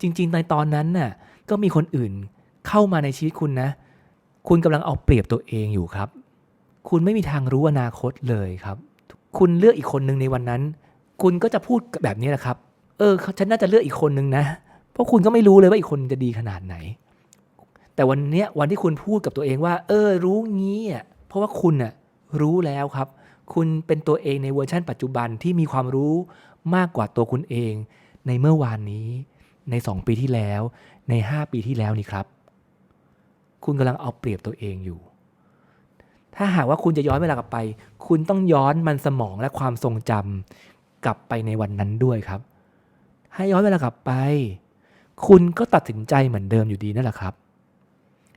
จริง ๆ ในตอนนั้นน่ะก็มีคนอื่นเข้ามาในชีวิตคุณนะ คุณกำลังเอาเปรียบตัวเองอยู่ครับ คุณไม่มีทางรู้อนาคตเลยครับ คุณเลือกอีกคนหนึ่งในวันนั้น คุณก็จะพูดแบบนี้แหละครับ เออ ฉันน่าจะเลือกอีกคนหนึ่งนะ เพราะคุณก็ไม่รู้เลยว่าอีกคนจะดีขนาดไหน แต่วันเนี้ยวันที่คุณพูดกับตัวเองว่า เออ รู้งี้อะ เพราะว่าคุณน่ะรู้แล้วครับ คุณเป็นตัวเองในเวอร์ชันปัจจุบันที่มีความรู้มากกว่าตัวคุณเองในเมื่อวานนี้ ในสองปีที่แล้วในห้าปีที่แล้วนี่ครับ คุณกำลังเอาเปรียบตัวเองอยู่ ถ้าหากว่าคุณจะย้อนเวลากลับไป คุณต้องย้อนมันสมองและความทรงจำกลับไปในวันนั้นด้วยครับ ให้ย้อนเวลากลับไป คุณก็ตัดสินใจเหมือนเดิมอยู่ดีนั่นแหละครับ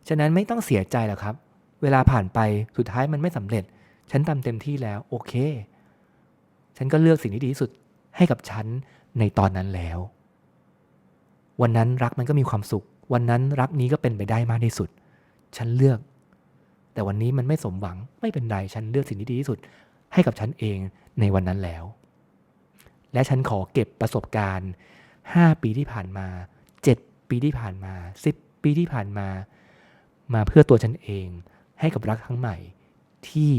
ฉะนั้นไม่ต้องเสียใจหรอกครับ เวลาผ่านไปสุดท้ายมันไม่สำเร็จ ฉันทำเต็มที่แล้วโอเค ฉันก็เลือกสิ่งที่ดีที่สุดให้กับฉันในตอนนั้นแล้ว วันนั้นรักมันก็มีความสุข วันนั้นรักนี้ก็เป็นไปได้มากที่สุด ฉันเลือก แต่วันนี้มันไม่สมหวังไม่เป็นไรฉันเลือกสิ่งที่ดีที่สุด ให้กับฉันเองในวันนั้นแล้ว และฉันขอเก็บประสบการณ์ 5 ปีที่ผ่านมา 7 ปีที่ผ่านมา 10 ปีที่ผ่านมา มาเพื่อตัวฉันเอง ให้กับรักครั้งใหม่ที่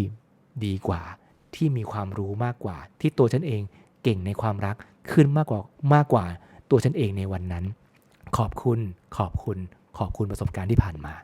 ดีกว่าที่มีความรู้มากกว่า ที่ตัวฉันเองเก่งในความรักขึ้นมากกว่ามากกว่าตัวฉันเองในวันนั้น ขอบคุณ ขอบคุณ ขอบคุณประสบการณ์ที่ผ่านมา